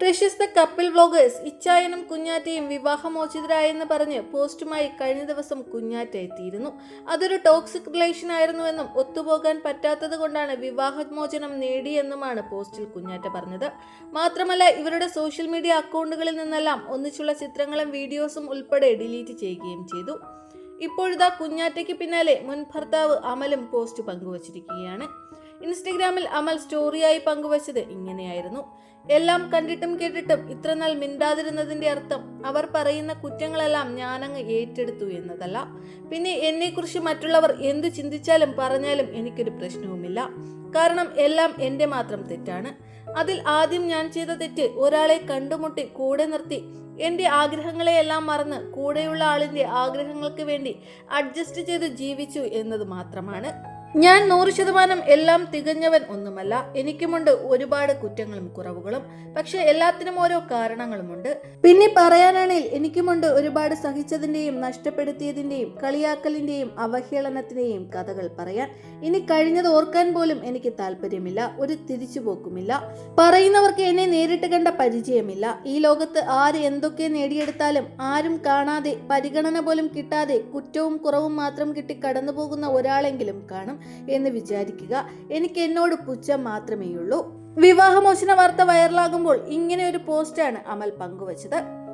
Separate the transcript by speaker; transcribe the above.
Speaker 1: പ്രശസ്ത couple vloggers ഇച്ചായനും കുഞ്ഞാറ്റയും വിവാഹമോചിതരായെന്ന് പറഞ്ഞ് പോസ്റ്റുമായി കഴിഞ്ഞ ദിവസം കുഞ്ഞാറ്റ എത്തിയിരുന്നു. അതൊരു ടോക്സിക് റിലേഷൻ ആയിരുന്നുവെന്നും ഒത്തുപോകാൻ പറ്റാത്തത് കൊണ്ടാണ് വിവാഹമോചനം നേടിയെന്നുമാണ് പോസ്റ്റിൽ കുഞ്ഞാറ്റ പറഞ്ഞത്. മാത്രമല്ല ഇവരുടെ സോഷ്യൽ മീഡിയ അക്കൗണ്ടുകളിൽ നിന്നെല്ലാം ഒന്നിച്ചുള്ള ചിത്രങ്ങളും വീഡിയോസും ഉൾപ്പെടെ ഡിലീറ്റ് ചെയ്യുകയും ചെയ്തു. ഇപ്പോഴിതാ കുഞ്ഞാറ്റയ്ക്ക് പിന്നാലെ മുൻ ഭർത്താവ് അമലും പോസ്റ്റ് പങ്കുവച്ചിരിക്കുകയാണ്. ഇൻസ്റ്റഗ്രാമിൽ അമൽ സ്റ്റോറിയായി പങ്കുവച്ചത് ഇങ്ങനെയായിരുന്നു. എല്ലാം കണ്ടിട്ടും കേട്ടിട്ടും ഇത്രനാൾ മിണ്ടാതിരുന്നതിന്റെ അർത്ഥം അവർ പറയുന്ന കുറ്റങ്ങളെല്ലാം ഞാനങ്ങ് ഏറ്റെടുത്തു എന്നതല്ല. പിന്നെ എന്നെക്കുറിച്ച് മറ്റുള്ളവർ എന്തു ചിന്തിച്ചാലും പറഞ്ഞാലും എനിക്കൊരു പ്രശ്നവുമില്ല. കാരണം എല്ലാം എന്റെ മാത്രം തെറ്റാണ്. അതിൽ ആദ്യം ഞാൻ ചെയ്ത തെറ്റ് ഒരാളെ കണ്ടുമുട്ടി കൂടെ നിർത്തി. എന്റെ ആഗ്രഹങ്ങളെയെല്ലാം മറന്ന് കൂടെയുള്ള ആളിന്റെ ആഗ്രഹങ്ങൾക്ക് വേണ്ടി അഡ്ജസ്റ്റ് ചെയ്ത് ജീവിച്ചു എന്നത് മാത്രമാണ്. ഞാൻ നൂറ് ശതമാനം എല്ലാം തികഞ്ഞവൻ ഒന്നുമല്ല. എനിക്കുമുണ്ട് ഒരുപാട് കുറ്റങ്ങളും കുറവുകളും. പക്ഷെ എല്ലാത്തിനും ഓരോ കാരണങ്ങളുമുണ്ട്. പിന്നെ പറയാനാണെങ്കിൽ എനിക്കുമുണ്ട് ഒരുപാട് സഹിച്ചതിന്റെയും നഷ്ടപ്പെടുത്തിയതിന്റെയും കളിയാക്കലിന്റെയും അവഹേളനത്തിന്റെയും കഥകൾ പറയാൻ. ഇനി കഴിഞ്ഞത് ഓർക്കാൻ പോലും എനിക്ക് താല്പര്യമില്ല. ഒരു തിരിച്ചുപോക്കുമില്ല. പറയുന്നവർക്ക് എന്നെ നേരിട്ട് കണ്ട പരിചയമില്ല. ഈ ലോകത്ത് ആര് എന്തൊക്കെ നേടിയെടുത്താലും ആരും കാണാതെ പരിഗണന പോലും കിട്ടാതെ കുറ്റവും കുറവും മാത്രം കിട്ടി കടന്നു പോകുന്ന ഒരാളെങ്കിലും കാണും. എന്ന് വിചാരിക്കുക. എനിക്ക് എന്നോട് പുച്ഛം മാത്രമേയുള്ളൂ. വിവാഹമോചന വാർത്ത വൈറലാകുമ്പോൾ ഇങ്ങനെ ഒരു പോസ്റ്റാണ് അമൽ പങ്കുവച്ചത്.